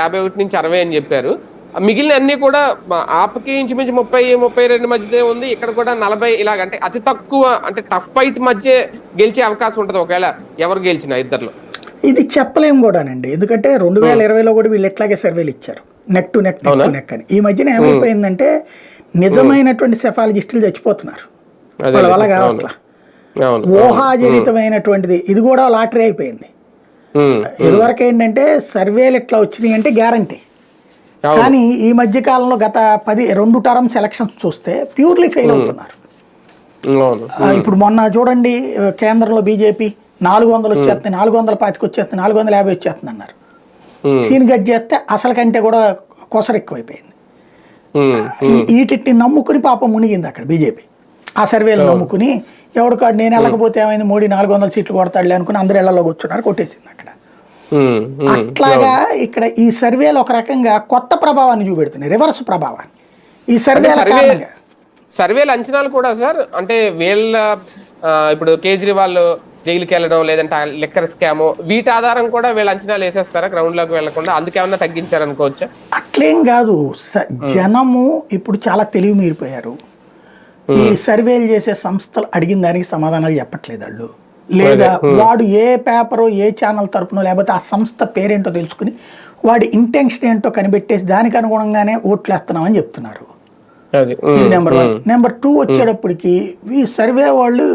యాభై ఒకటి నుంచి అరవై అని చెప్పారు. మిగిలిన అన్ని కూడా ఆప్కి ఇంచుమించు ముప్పై ముప్పై రెండు మధ్యదే ఉంది. ఇక్కడ కూడా నలభై ఇలాగ అంటే అతి తక్కువ అంటే టఫ్ ఫైట్ మధ్య గెలిచే అవకాశం ఉంటుంది. ఒకవేళ ఎవరు గెలిచినా ఇద్దర్లో. ఇది చెప్పలేం కూడానండి. ఎందుకంటే రెండు వేల ఇరవైలో కూడా వీళ్ళు ఎట్లాగే సర్వేలు ఇచ్చారు. Neck to neck neck to neck అని. ఈ మధ్యన ఏమైపోయిందంటే నిజమైనటువంటి సెఫాలజిస్టులు చచ్చిపోతున్నారు. వాళ్ళ వల్ల కావట్లా. ఊహాజనితమైనటువంటిది. ఇది కూడా లాటరీ అయిపోయింది. ఇదివరకు ఏంటంటే సర్వేలు ఇట్లా వచ్చినాయి అంటే గ్యారంటీ. కానీ ఈ మధ్య కాలంలో గత పది రెండు టర్మ్స్ ఎలక్షన్స్ చూస్తే ప్యూర్లీ ఫెయిల్ అవుతున్నారు. ఇప్పుడు మొన్న చూడండి కేంద్రంలో బీజేపీ నాలుగు వందలు వచ్చేస్తుంది నాలుగు వందల పాతికి వచ్చేస్తుంది నాలుగు వందల యాభై వచ్చేస్తుంది అన్నారు. సీన్ కట్ చేస్తే అసలు కంటే కూడా కొసరు ఎక్కువైపోయింది. ఉమ్, ఈ- వీటిని నమ్ముకుని పాపం మునిగింది అక్కడ బీజేపీ. ఆ సర్వేలు నమ్ముకుని ఎవడు కాదు నేను వెళ్ళకపోతే ఏమైంది? మోడీ నాలుగు వందల సీట్లు కొడతాడులే అనుకుని అందరూ ఇళ్ళలో కూర్చున్నారు కొట్టేసింది అక్కడ. అట్లాగా ఇక్కడ ఈ సర్వేలు ఒక రకంగా కొత్త ప్రభావాన్ని చూపెడుతున్నాయి రివర్స్ ప్రభావాన్ని. ఈ సర్వేల కారణంగా. సర్వేల అంచనాలు కూడా సార్ అంటే వీళ్ళ ఇప్పుడు కేజ్రీవాల్ జైలుకి వెళ్ళడం లేదంటే లిక్కర్ స్కామ్ వీటి ఆధారం కూడా వీళ్ళ అంచనాలు వేసేస్తారా గ్రౌండ్లోకి వెళ్ళకుండా అందుకేమన్నా తగ్గించారనుకోవచ్చా? అట్లేం కాదు. జనము ఇప్పుడు చాలా తెలివి మీరిపోయారు. ఈ సర్వేలు చేసే సంస్థలు అడిగిన దానికి సమాధానాలు చెప్పట్లేదు వాళ్ళు. లేదా వాడు ఏ పేపరో ఏ ఛానల్ తరపునో లేకపోతే ఆ సంస్థ పేరేంటో తెలుసుకుని వాడి ఇంటెన్షన్ ఏంటో కనిపెట్టేసి దానికి అనుగుణంగానే ఓట్లు వేస్తున్నామని చెప్తున్నారు. Number one. నెంబర్ టూ వచ్చేటప్పటికి ఈ సర్వే వాళ్ళు